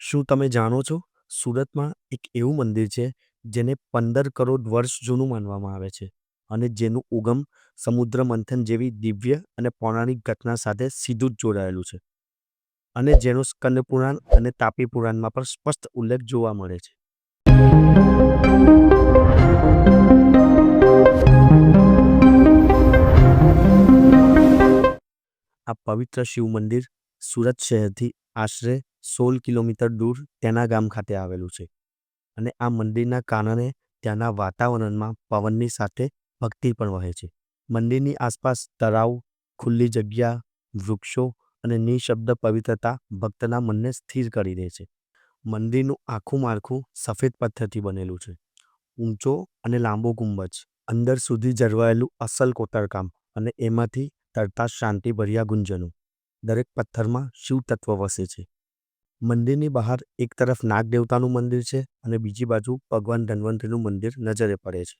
શું તમે જાણો છો? સુરતમાં એક એવું મંદિર છે, જેને પંદર કરોડ વર્ષ જૂનું માનવામાં આવે છે અને જેનું ઉગમ સમુદ્ર મંથન જેવી દિવ્ય અને પૌરાણિક ઘટના સાથે સીધું જ જોડાયેલું છે. અને જેનો સ્કંદ પુરાણ અને તાપી પુરાણમાં પણ સ્પષ્ટ ઉલ્લેખ જોવા મળે છે. આ પવિત્ર શિવ મંદિર સુરત શહેરથી આશરે સોળ કિલોમીટર દૂર તેના ગામ ખાતે આવેલું છે. અને આ મંદિરના કારણે ત્યાંના વાતાવરણમાં પવનની સાથે ભક્તિ પણ વહે છે. મંદિરની આસપાસ તળાવ, ખુલ્લી જગ્યા, વૃક્ષો અને નિઃશબ્દ પવિત્રતા ભક્તના મનને સ્થિર કરી દે છે. મંદિરનું આખું માળખું સફેદ પથ્થરથી બનેલું છે. ઊંચો અને લાંબો ગુંબજ, અંદર સુધી જરવાયેલું અસલ કોતરકામ અને એમાંથી તરતા શાંતિભર્યા ગુંજનો. દરેક પથ્થરમાં શિવ તત્વ વસે છે. મંદિરની બહાર એક તરફ નાગ દેવતાનું મંદિર છે અને બીજી બાજુ ભગવાન ધન્વંતરીનું મંદિર નજરે પડે છે.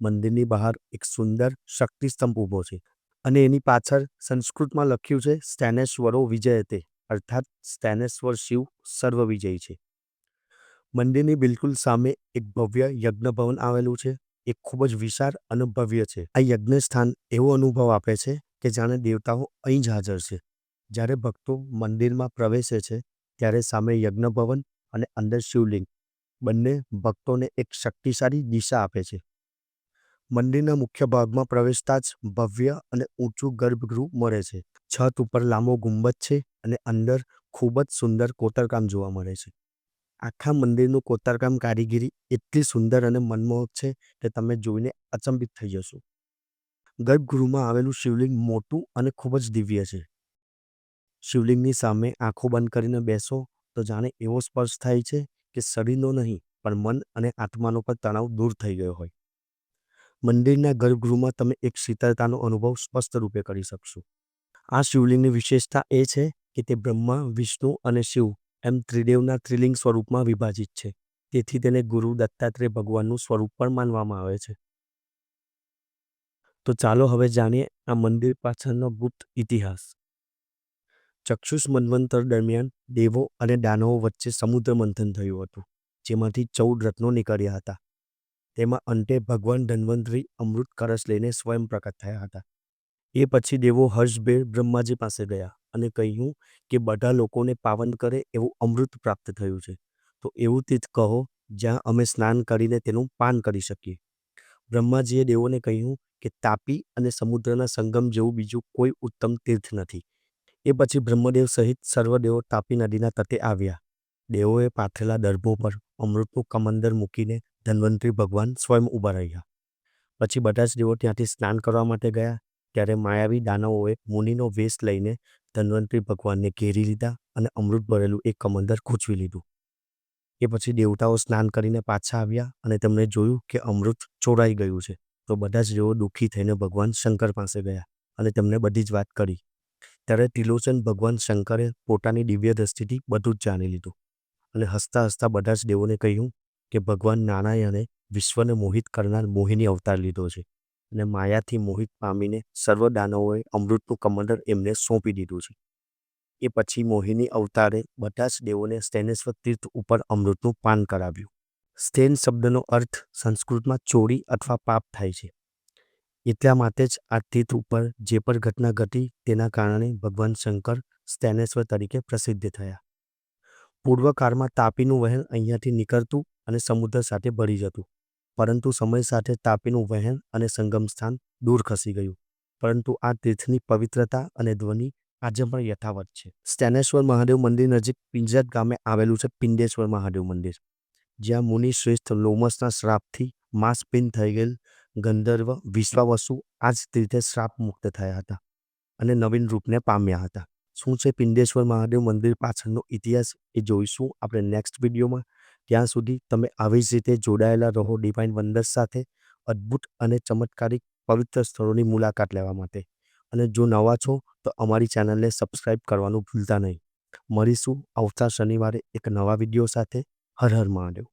મંદિરની બહાર એક સુંદર શક્તિસ્તંભ ઊભો છે અને એની પાછળ સંસ્કૃતમાં લખ્યું છે, સ્ટેનેશ્વરો વિજયતે અર્થાત સ્ટેનેશ્વર શિવ સર્વ વિજયી છે. મંદિરની બિલકુલ સામે એક ભવ્ય યજ્ઞ ભવન આવેલું છે. એ ખૂબ જ વિશાળ અને ભવ્ય છે. આ યજ્ઞ સ્થાન એવો અનુભવ આપે છે કે જાણે દેવતાઓ અહીં જ હાજર છે. જ્યારે ભક્તો મંદિરમાં પ્રવેશે છે ત્યારે સામે યજ્ઞભવન અને અંદર શિવલિંગ. બંને ભક્તોને એક શક્તિશાળી દિશા આપે છે. મંદિરના મુખ્ય ભાગમાં પ્રવેશતા જ ભવ્ય અને ઊંચું ગર્ભગૃહ મળે છે. છત ઉપર લાંબો ગુંબજ છે અને અંદર ખૂબ જ સુંદર કોતરકામ જોવા મળે છે. આખા મંદિરનું કોતરકામ કારીગીરી એટલી સુંદર અને મનમોહક છે કે તમે જોઈને અચંબિત થઈ જશો. ગર્ભગૃહમાં આવેલું શિવલિંગ મોટું અને ખૂબ જ દિવ્ય છે. શિવલિંગની સામે આંખો બંધ કરીને બેસો તો જાણે એવો સ્પર્શ થાય છે કે શરીરનો નહીં, પણ મન અને આત્માનો પણ તણાવ દૂર થઈ ગયો હોય. મંદિરના ગર્ભગૃહમાં તમે એક શીતળતાનો અનુભવ સ્પષ્ટ રૂપે કરી શકશો. આ શિવલિંગની વિશેષતા એ છે કે તે બ્રહ્મા, વિષ્ણુ અને શિવ એમ ત્રિદેવના ત્રિલિંગ સ્વરૂપમાં વિભાજિત છે. તેથી તેને ગુરુ દત્તાત્રેય ભગવાનનું સ્વરૂપ પણ માનવામાં આવે છે. તો ચાલો હવે જાણીએ આ મંદિર પાછળનો ગુપ્ત ઇતિહાસ. ચક્ષુષ મન્વંતર દરમિયાન દેવો અને દાનવો વચ્ચે સમુદ્ર મંથન થયું હતું, જેમાંથી ચૌદ રત્નો નીકળ્યા હતા. તેમાં અંતે ભગવાન ધન્વંતરી અમૃત કરસ લઈને સ્વયં પ્રકટ થયા હતા. એ પછી દેવો હર્ષભેર બ્રહ્માજી પાસે ગયા અને કહ્યું કે બધા લોકોને પાવન કરે એવું અમૃત પ્રાપ્ત થયું છે. તો એવું તીર્થ કહો જ્યાં અમે સ્નાન કરીને તેનું પાન કરી શકીએ. બ્રહ્માજીએ દેવોને કહ્યું કે તાપી અને સમુદ્રના સંગમ જેવું બીજું કોઈ ઉત્તમ તીર્થ નથી. એ પછી બ્રહ્મદેવ સહિત સર્વદેવો તાપી નદીના તટે આવ્યા. દેવોએ પાથરેલા દર્ભો પર અમૃતનું કમંદર મૂકીને ધન્વંતરી ભગવાન સ્વયં ઊભા રહ્યા. પછી બધા જ દેવો ત્યાંથી સ્નાન કરવા માટે ગયા, ત્યારે માયાવી દાનવોએ મુનિનો વેશ લઈને ધન્વંતરી ભગવાનને ઘેરી લીધા અને અમૃત ભરેલું એક કમંદર ખૂંચવી લીધું. એ પછી દેવતાઓ સ્નાન કરીને પાછા આવ્યા અને તેમણે જોયું કે અમૃત ચોરાઈ ગયું છે, તો બધા જ દેવો દુઃખી થઈને ભગવાન શંકર પાસે ગયા અને તેમને બધી જ વાત કરી. ત્યારે ત્રિલોચન ભગવાન શંકરે પોતાની દિવ્ય દ્રષ્ટિથી બધું જ જાણી લીધું અને હસતા હસતા બધા જ દેવોને કહ્યું કે ભગવાન નારાયણે વિશ્વને મોહિત કરનાર મોહિની અવતાર લીધો છે અને માયાથી મોહિત પામીને સર્વ દાનવોએ અમૃતનું કમંડળ એમને સોંપી દીધું છે. એ પછી મોહિની અવતારે બધા જ દેવોને સ્ટેનેશ્વર તીર્થ ઉપર અમૃતનું પાન કરાવ્યું. સ્ટેન શબ્દનો અર્થ સંસ્કૃતમાં ચોરી અથવા પાપ થાય છે. એટલા માટે જ આ તીર્થ ઉપર જે પણ ઘટના ઘટી તેના કારણે ભગવાન શંકર સ્તેનેશ્વર તરીકે પ્રસિદ્ધ થયા. પૂર્વકાળમાં તાપીનું વહેણ અહીંયાથી નીકળતું અને સમુદ્ર સાથે ભળી જતું. પરંતુ સમય સાથે તાપીનું વહેણ અને સંગમ સ્થાન દૂર ખસી ગયું. પરંતુ આ તીર્થની પવિત્રતા અને ધ્વનિ આજે પણ યથાવત છે. સ્તેનેશ્વર મહાદેવ મંદિર નજીક પિંજત ગામે આવેલું છે પિંડેશ્વર મહાદેવ મંદિર. જ્યાં મુનિ શ્રેષ્ઠ લોમસના શ્રાપથી માંસપિન થઈ ગયેલ ગંધર્વ, વિશ્વાવસુ આ જ તીર્થે શ્રાપ મુક્ત થયા હતા અને નવીન રૂપને પામ્યા હતા. શું છે પિંડેશ્વર મહાદેવ મંદિર પાછળનો ઇતિહાસ એ જોઈશું આપણે નેક્સ્ટ વિડીયોમાં. ત્યાં સુધી તમે આવી જ રીતે જોડાયેલા રહો ડિવાઇન વંડર્સ સાથે અદ્ભુત અને ચમત્કારિક પવિત્ર સ્થળોની મુલાકાત લેવા માટે. અને જો નવા છો તો અમારી ચેનલને સબસ્ક્રાઈબ કરવાનું ભૂલતા નહીં. મળીશું આવતા શનિવારે એક નવા વીડિયો સાથે. હર હર મહાદેવ.